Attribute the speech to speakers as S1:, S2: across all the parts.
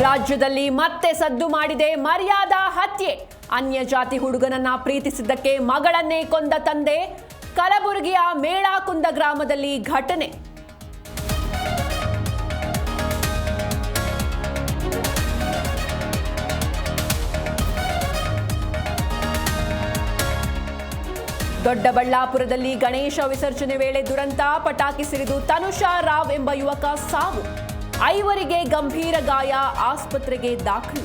S1: ರಾಜ್ಯದಲ್ಲಿ ಮತ್ತೆ ಸದ್ದು ಮಾಡಿದೆ ಮರ್ಯಾದಾ ಹತ್ಯೆ. ಅನ್ಯ ಜಾತಿ ಹುಡುಗನನ್ನ ಪ್ರೀತಿಸಿದ್ದಕ್ಕೆ ಮಗಳನ್ನೇ ಕೊಂದ ತಂದೆ ಕಲಬುರಗಿಯ ಮೇಳಾಕುಂದ ಗ್ರಾಮದಲ್ಲಿ ಘಟನೆ. ದೊಡ್ಡಬಳ್ಳಾಪುರದಲ್ಲಿ ಗಣೇಶ ವಿಸರ್ಜನೆ ವೇಳೆ ದುರಂತ ಪಟಾಕಿ ಸಿಡಿದು ತನುಷಾ ರಾವ್ ಎಂಬ ಯುವಕ ಸಾವು. ಐವರಿಗೆ ಗಂಭೀರ ಗಾಯ, ಆಸ್ಪತ್ರೆಗೆ ದಾಖಲು.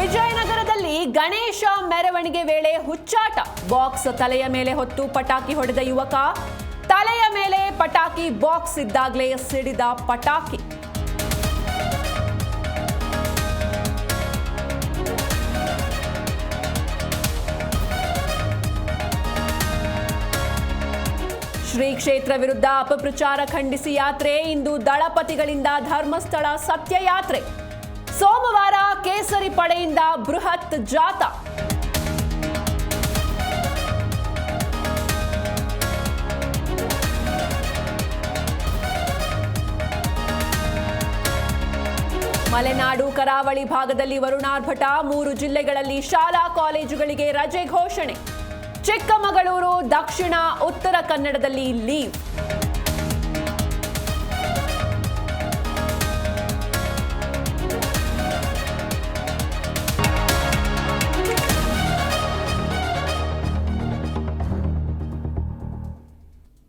S1: ವಿಜಯನಗರದಲ್ಲಿ ಗಣೇಶ ಮೆರವಣಿಗೆ ವೇಳೆ ಹುಚ್ಚಾಟ. ಬಾಕ್ಸ್ ತಲೆಯ ಮೇಲೆ ಹೊತ್ತು ಪಟಾಕಿ ಹೊಡೆದ ಯುವಕ, ತಲೆಯ ಮೇಲೆ ಪಟಾಕಿ ಬಾಕ್ಸ್ ಇದ್ದಾಗಲೇ ಸಿಡಿದ ಪಟಾಕಿ. ಶ್ರೀ ಕ್ಷೇತ್ರ ವಿರುದ್ಧ ಅಪಪ್ರಚಾರ ಖಂಡಿಸಿ ಯಾತ್ರೆ. ಇಂದು ದಳಪತಿಗಳಿಂದ ಧರ್ಮಸ್ಥಳ ಸತ್ಯ ಯಾತ್ರೆ ಸೋಮವಾರ ಕೇಸರಿ ಪಡೆಯಿಂದ ಬೃಹತ್ ಜಾಥಾ. ಮಲೆನಾಡು ಕರಾವಳಿ ಭಾಗದಲ್ಲಿ ವರುಣಾರ್ಭಟ, ಮೂರು ಜಿಲ್ಲೆಗಳಲ್ಲಿ ಶಾಲಾ ಕಾಲೇಜುಗಳಿಗೆ ರಜೆ ಘೋಷಣೆ. ಚಿಕ್ಕಮಗಳೂರು ದಕ್ಷಿಣ ಉತ್ತರ ಕನ್ನಡದಲ್ಲಿ ಲೀವ್.